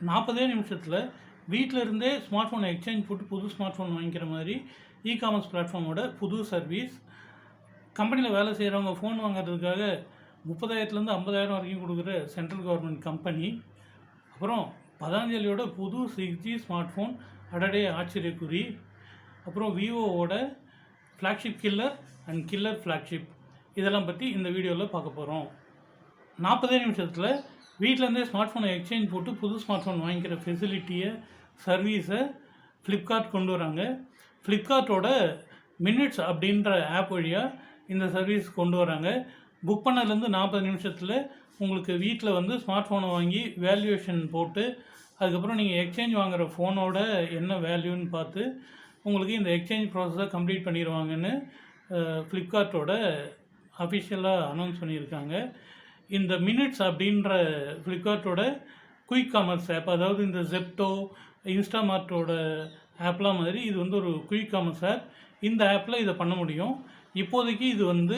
நாற்பதே நிமிஷத்தில் வீட்டில் இருந்தே ஸ்மார்ட் ஃபோனை எக்ஸ்சேஞ்ச் போட்டு புது ஸ்மார்ட் ஃபோன் வாங்கிக்கிற மாதிரி இ காமர்ஸ் பிளாட்ஃபார்மோட புது சர்வீஸ் கம்பெனியில் வேலை செய்கிறவங்க ஃபோன் வாங்குறதுக்காக முப்பதாயிரத்துலேருந்து ஐம்பதாயிரம் வரைக்கும் கொடுக்குற சென்ட்ரல் கவர்மெண்ட் கம்பெனி அப்புறம் பதாஞ்சலியோட புது சிக்ஸ் ஜி ஸ்மார்ட் ஃபோன் அடடே ஆச்சரியக்குறி. அப்புறம் விவோவோட flagship killer and killer flagship இதெல்லாம் பற்றி இந்த வீடியோவில் பார்க்க போகிறோம் நாற்பதே நிமிஷத்தில் வீட்டிலேருந்தே ஸ்மார்ட் ஃபோனை எக்ஸ்சேஞ்ச் போட்டு புது ஸ்மார்ட் ஃபோன் வாங்கிக்கிற ஃபெசிலிட்டியை சர்வீஸை ஃப்ளிப்கார்ட் கொண்டு வராங்க. ஃப்ளிப்கார்ட்டோட மினிட்ஸ் அப்படின்ற ஆப் வழியாக இந்த சர்வீஸ் கொண்டு வராங்க. புக் பண்ணதுலேருந்து நாற்பது நிமிஷத்தில் உங்களுக்கு வீட்டில் வந்து ஸ்மார்ட் ஃபோனை வாங்கி வேல்யூவேஷன் போட்டு அதுக்கப்புறம் நீங்கள் எக்ஸ்சேஞ்ச் வாங்குகிற ஃபோனோட என்ன வேல்யூன்னு பார்த்து உங்களுக்கு இந்த எக்ஸ்சேஞ்ச் ப்ராசஸை கம்ப்ளீட் பண்ணிடுவாங்கன்னு ஃப்ளிப்கார்ட்டோட அஃபிஷியலாக அனௌன்ஸ் பண்ணியிருக்காங்க. இந்த மினிட்ஸ் அப்படின்ற ஃப்ளிப்கார்ட்டோட குயிக் காமர்ஸ் ஆப் அதாவது இந்த ஜெப்டோ இன்ஸ்டாமார்ட்டோட ஆப்லாம் மாதிரி இது வந்து ஒரு குயிக் காமர்ஸ் ஆப் இந்த ஆப்பில் இதை பண்ண முடியும். இப்போதைக்கு இது வந்து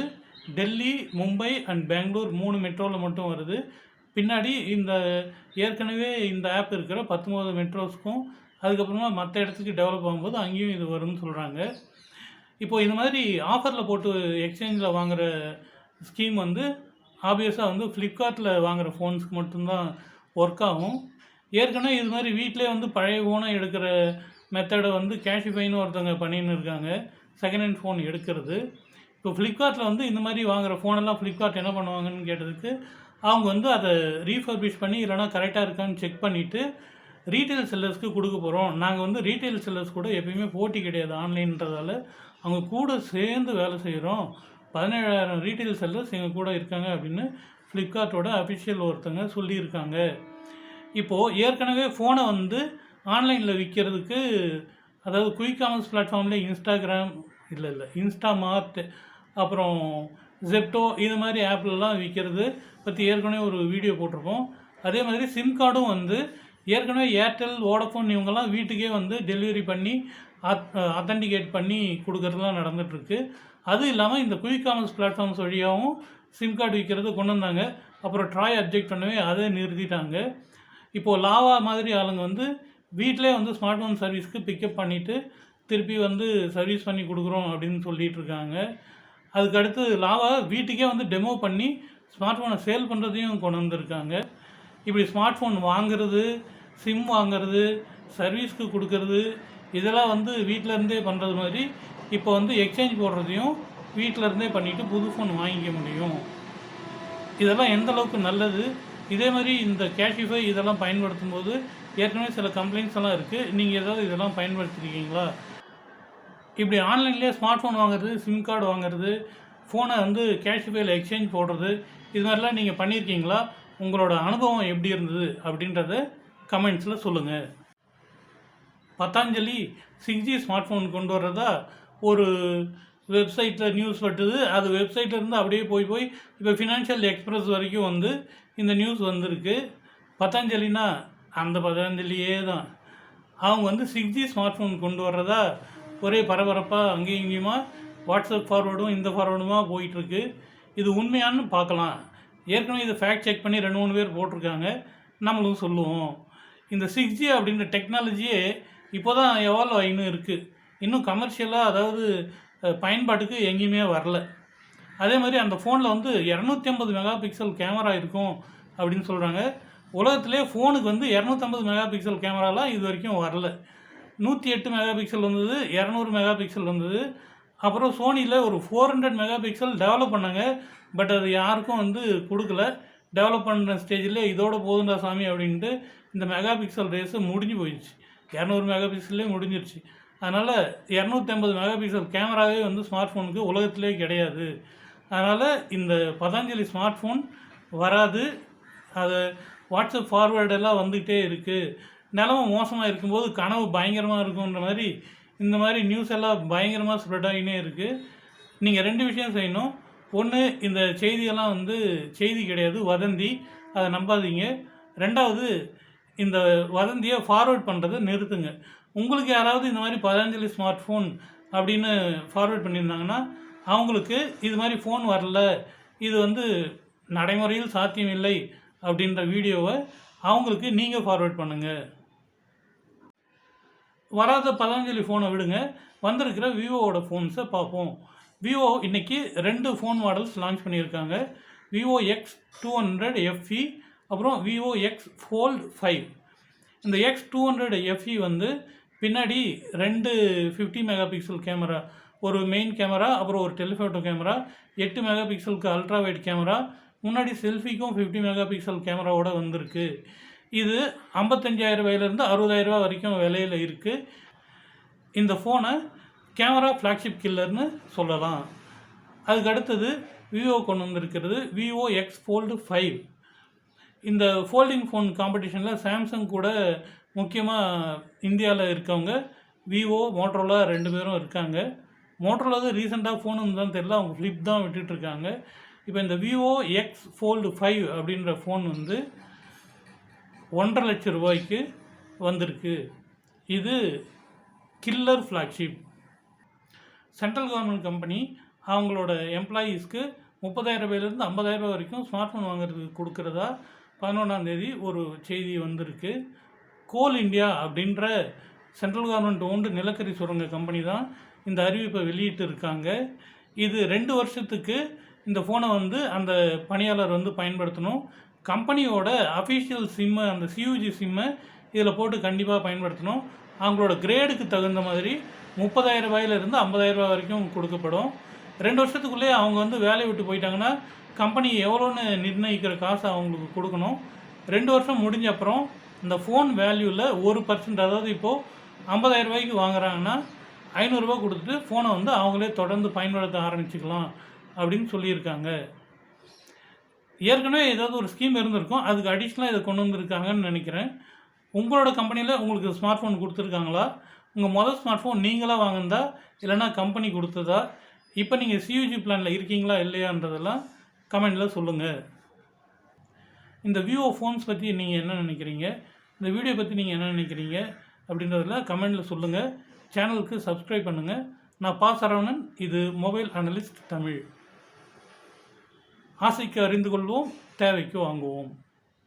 டெல்லி மும்பை அண்ட் பெங்களூர் மூணு மெட்ரோவில் மட்டும் வருது. பின்னாடி இந்த ஏற்கனவே இந்த ஆப் இருக்கிற பத்தொம்போது மெட்ரோஸ்க்கும் அதுக்கப்புறமா மற்ற இடத்துக்கு டெவலப் ஆகும்போது அங்கேயும் இது வரும்னு சொல்கிறாங்க இப்போது இந்த மாதிரி ஆஃபரில் போட்டு எக்ஸ்சேஞ்சில் வாங்குகிற ஸ்கீம் வந்து ஆப்வியஸாக வந்து ஃப்ளிப்கார்ட்டில் வாங்குகிற ஃபோன்ஸ்க்கு மட்டும்தான் ஒர்க் ஆகும். ஏற்கனவே இது மாதிரி வீட்டிலே வந்து பழைய ஃபோனை எடுக்கிற மெத்தடை வந்து கேஷிஃபைன்னு ஒருத்தவங்க பண்ணின்னு இருக்காங்க. செகண்ட் ஹேண்ட் ஃபோன் எடுக்கிறது. இப்போ ஃப்ளிப்கார்ட்டில் வந்து இந்த மாதிரி வாங்குகிற ஃபோனெல்லாம் ஃப்ளிப்கார்ட் என்ன பண்ணுவாங்கன்னு கேட்டதுக்கு அவங்க வந்து அதை ரீஃபர்பிஷ் பண்ணி இல்லைனா கரெக்டாக இருக்கான்னு செக் பண்ணிவிட்டு ரீட்டைல் செல்லர்ஸ்க்கு கொடுக்க போகிறோம் நாங்கள் வந்து ரீட்டைல் செல்லர்ஸ் கூட எப்பயுமே போட்டி கிடையாது. ஆன்லைன்றதால அவங்க கூட சேர்ந்து வேலை செய்கிறோம் பதினேழாயிரம் ரீட்டைல் செல்லர்ஸ் எங்கள் கூட இருக்காங்க அப்படின்னு ஃப்ளிப்கார்ட்டோட அஃபிஷியல் ஒருத்தங்க சொல்லியிருக்காங்க. இப்போது ஏற்கனவே ஃபோனை வந்து ஆன்லைனில் விற்கிறதுக்கு அதாவது குயிக் காமர்ஸ் பிளாட்ஃபார்மில் இன்ஸ்டாகிராம் இல்லை இல்லை இன்ஸ்டாமார்ட் அப்புறம் ஜெப்டோ இது மாதிரி ஆப்லலாம் விற்கிறது பற்றி ஏற்கனவே ஒரு வீடியோ போட்டிருப்போம் அதே மாதிரி சிம் கார்டும் வந்து ஏற்கனவே ஏர்டெல் வோடஃபோன் இவங்கெல்லாம் வீட்டுக்கே வந்து டெலிவரி பண்ணி அத்தன்டிகேட் பண்ணி கொடுக்கறதுலாம் நடந்துகிட்ருக்கு அது இல்லாமல் இந்த குயிக் காமர்ஸ் பிளாட்ஃபார்ம்ஸ் வழியாகவும் சிம் கார்டு விற்கிறது கொண்டு வந்தாங்க. அப்புறம் ட்ராய் அப்ஜெக்ட் பண்ணவே அதை நிறுத்திட்டாங்க. இப்போது லாவா மாதிரி ஆளுங்க வந்து வீட்டிலே வந்து ஸ்மார்ட் ஃபோன் சர்வீஸ்க்கு பிக்கப் பண்ணிவிட்டு திருப்பி வந்து சர்வீஸ் பண்ணி கொடுக்குறோம் அப்படின்னு சொல்லிட்டு இருக்காங்க அதுக்கடுத்து லாவா வீட்டுக்கே வந்து டெமோ பண்ணி ஸ்மார்ட் ஃபோனை சேல் பண்ணுறதையும் கொண்டு வந்திருக்காங்க. இப்படி ஸ்மார்ட் ஃபோன் வாங்குறது சிம் வாங்குறது சர்வீஸ்க்கு கொடுக்கறது இதெல்லாம் வந்து வீட்டிலருந்தே பண்ணுறது மாதிரி இப்போ வந்து எக்ஸ்சேஞ்ச் போடுறதையும் வீட்டிலருந்தே பண்ணிவிட்டு புது ஃபோன் வாங்கிக்க முடியும். இதெல்லாம் எந்த அளவுக்கு நல்லது? இதே மாதிரி இந்த கேஷிஃபை இதெல்லாம் பயன்படுத்தும் போது ஏற்கனவே சில கம்ப்ளைண்ட்ஸ் எல்லாம் இருக்குது நீங்கள் ஏதாவது இதெல்லாம் பயன்படுத்திருக்கீங்களா? இப்படி ஆன்லைன்லேயே ஸ்மார்ட் ஃபோன் வாங்குறது சிம் கார்டு வாங்குறது ஃபோனை வந்து கேஷிஃபையில் எக்ஸ்சேஞ்ச் போடுறது இது மாதிரிலாம் நீங்கள் பண்ணியிருக்கீங்களா உங்களோட அனுபவம் எப்படி இருந்தது அப்படின்றத கமெண்ட்ஸில் சொல்லுங்கள் Patanjali six G smart phone கொண்டு வர்றதா? ஒரு வெப்சைட்டில் நியூஸ் பட்டுது. அது வெப்சைட்லேருந்து அப்படியே போய் போய் இப்போ ஃபினான்ஷியல் எக்ஸ்பிரஸ் வரைக்கும் வந்து இந்த நியூஸ் வந்திருக்கு. பத்தாஞ்சலினா அந்த பதாஞ்சலியே தான். அவங்க வந்து சிக்ஸ் ஜி ஸ்மார்ட் ஃபோன் கொண்டு வர்றதா? ஒரே பரபரப்பாக அங்கேயும் இங்கேயுமா? வாட்ஸ்அப் ஃபார்வேர்டும் இந்த ஃபார்வேர்டுமா போயிட்டுருக்கு. இது உண்மையானு பார்க்கலாம். ஏற்கனவே இதை ஃபேக்ட் செக் பண்ணி ரெண்டு மூணு பேர் போட்டிருக்காங்க. நம்மளும் சொல்லுவோம். இந்த சிக்ஸ் ஜி அப்படின்ற டெக்னாலஜியே இப்போ தான் எவால்வ் ஆகின்னு இருக்குது இன்னும் கமர்ஷியலாக அதாவது பயன்பாட்டுக்கு எங்கேயுமே வரல. அதே மாதிரி அந்த ஃபோனில் வந்து இரநூத்தி ஐம்பது மெகா பிக்சல் கேமரா இருக்கும் அப்படின்னு சொல்கிறாங்க உலகத்திலே ஃபோனுக்கு வந்து இரநூத்தம்பது மெகா பிக்சல் கேமராலாம் இது வரைக்கும் வரல. நூற்றி எட்டு மெகா பிக்சல் வந்தது இரநூறு மெகா பிக்சல் வந்தது. அப்புறம் சோனியில் ஒரு four hundred mega pixel develop பண்ணாங்க. பட் அது யாருக்கும் வந்து கொடுக்கல. டெவலப் பண்ணுற ஸ்டேஜில் இதோட போதுண்டா சாமி அப்படின்ட்டு இந்த மெகா பிக்சல் ரேஸு முடிஞ்சு போயிடுச்சு. இரநூறு மெகா பிக்சல்லே முடிஞ்சிருச்சு. அதனால் இரநூத்தி ஐம்பது மெகா பிக்சல் கேமராவே வந்து ஸ்மார்ட் ஃபோனுக்கு உலகத்திலே கிடையாது. அதனால் இந்த பதஞ்சலி ஸ்மார்ட் ஃபோன் வராது. அது வாட்ஸ்அப் ஃபார்வேர்டெல்லாம் வந்துக்கிட்டே இருக்குது நிலமை மோசமாக இருக்கும்போது கனவு பயங்கரமாக இருக்குன்ற மாதிரி இந்த மாதிரி நியூஸ் எல்லாம் பயங்கரமாக ஸ்ப்ரெட் ஆகினே இருக்குது நீங்கள் ரெண்டு விஷயம் செய்யணும். ஒன்று இந்த செய்தியெல்லாம் வந்து செய்தி கிடையாது வதந்தி. அதை நம்பாதீங்க. ரெண்டாவது இந்த வதந்தியை ஃபார்வர்ட் பண்ணுறதை நிறுத்துங்க. உங்களுக்கு யாராவது இந்த மாதிரி பதஞ்சலி ஸ்மார்ட் ஃபோன் அப்படின்னு ஃபார்வர்ட் பண்ணியிருந்தாங்கன்னா அவங்களுக்கு இது மாதிரி ஃபோன் வரல இது வந்து நடைமுறையில் சாத்தியமில்லை அப்படின்ற வீடியோவை அவங்களுக்கு நீங்கள் ஃபார்வேர்ட் பண்ணுங்கள் வராத பதஞ்சலி ஃபோனை விடுங்க. வந்திருக்கிற விவோவோட ஃபோன்ஸை பார்ப்போம். விவோ இன்றைக்கி ரெண்டு ஃபோன் மாடல்ஸ் லான்ச் பண்ணியிருக்காங்க. Vivo X two hundred FE அப்புறம் விவோ எக்ஸ் ஃபோல்ட் ஃபைவ் இந்த எக்ஸ் டூ ஹண்ட்ரட் எஃப்இ வந்து பின்னாடி ரெண்டு ஃபிஃப்டி மெகா பிக்சல் கேமரா ஒரு மெயின் கேமரா அப்புறம் ஒரு டெலிஃபோட்டோ கேமரா எட்டு மெகா பிக்சலுக்கு அல்ட்ரா வைட் கேமரா முன்னாடி செல்ஃபிக்கும் ஃபிஃப்டி மெகா பிக்சல் கேமராவோட வந்திருக்கு. இது ஐம்பத்தஞ்சாயிரம் ரூபாயிலேருந்து அறுபதாயிரம் ரூபாய் வரைக்கும் விலையில் இருக்குது இந்த ஃபோனை கேமரா ஃப்ளாக்ஷிப் கில்லர்னு சொல்லலாம். அதுக்கு அடுத்தது விவோ கொண்டு வந்திருக்கிறது விவோ எக்ஸ் ஃபோல்டு ஃபைவ் இந்த ஃபோல்டிங் ஃபோன் காம்படிஷனில் சாம்சங் கூட முக்கியமாக இந்தியாவில் இருக்கவங்க விவோ மோட்ரோலா ரெண்டு பேரும் இருக்காங்க. மோட்ரோலா தான் ரீசெண்டாக ஃபோனு தான் தெரியல அவங்க ஃப்ளிப் தான் விட்டுட்டுருக்காங்க இப்போ இந்த விவோ எக்ஸ் ஃபோல்டு ஃபைவ் அப்படின்ற ஃபோன் வந்து ஒன்றரை லட்சம் ரூபாய்க்கு வந்திருக்கு. இது killer flagship central government company அவங்களோட எம்ப்ளாயீஸ்க்கு முப்பதாயிரம் ரூபாயிலேருந்து ஐம்பதாயிரம் ரூபாய் வரைக்கும் ஸ்மார்ட் ஃபோன் வாங்குறதுக்கு கொடுக்குறதா? பதினொன்றாம் தேதி ஒரு செய்தி வந்திருக்கு. கோல் இந்தியா அப்படின்ற சென்ட்ரல் கவர்மெண்ட் ஓண்டு நிலக்கரி சுரங்க கம்பெனி தான் இந்த அறிவிப்பை வெளியிட்டு இருக்காங்க. இது ரெண்டு வருஷத்துக்கு இந்த ஃபோனை வந்து அந்த பணியாளர் வந்து பயன்படுத்தணும். கம்பெனியோட அஃபிஷியல் சிம்மை அந்த சியூஜி சிம்மை இதில் போட்டு கண்டிப்பாக பயன்படுத்தணும். அவங்களோட கிரேடுக்கு தகுந்த மாதிரி முப்பதாயிரம் ரூபாயிலிருந்து ஐம்பதாயிரம் ரூபாய் வரைக்கும் கொடுக்கப்படும். ரெண்டு வருஷத்துக்குள்ளேயே அவங்க வந்து வேலையை விட்டு போயிட்டாங்கன்னா கம்பெனி எவ்வளோன்னு நிர்ணயிக்கிற காசை அவங்களுக்கு கொடுக்கணும். ரெண்டு வருஷம் முடிஞ்ச அப்புறம் இந்த ஃபோன் வேல்யூவில் ஒரு பர்சன்ட் அதாவது இப்போது ஐம்பதாயிரம் ரூபாய்க்கு வாங்குறாங்கன்னா ஐநூறுரூவா கொடுத்துட்டு ஃபோனை வந்து அவங்களே தொடர்ந்து பயன்படுத்த ஆரம்பிச்சுக்கலாம் அப்படின்னு சொல்லியிருக்காங்க. ஏற்கனவே ஏதாவது ஒரு ஸ்கீம் இருந்திருக்கும். அதுக்கு அடிஷ்னலாக இதை கொண்டு வந்திருக்காங்கன்னு நினைக்கிறேன். உங்களோட கம்பெனியில் உங்களுக்கு ஸ்மார்ட் ஃபோன் கொடுத்துருக்காங்களா? உங்கள் மொதல் ஸ்மார்ட் ஃபோன் நீங்களாக வாங்கினதா? இல்லைன்னா கம்பெனி கொடுத்ததா? இப்போ நீங்கள் சியூஜி பிளானில் இருக்கீங்களா? இல்லையான்றதெல்லாம் கமெண்டில் சொல்லுங்கள் இந்த விவோ ஃபோன்ஸ் பற்றி நீங்கள் என்ன நினைக்கிறீங்க? இந்த வீடியோ பற்றி நீங்கள் என்ன நினைக்கிறீங்க? அப்படின்றதில் கமெண்டில் சொல்லுங்கள் சேனலுக்கு சப்ஸ்கிரைப் பண்ணுங்கள் நான் பா சரவணன் இது மொபைல் அனலிஸ்ட் தமிழ். ஆசைக்கு அறிந்து கொள்வோம் தேவைக்கு வாங்குவோம்.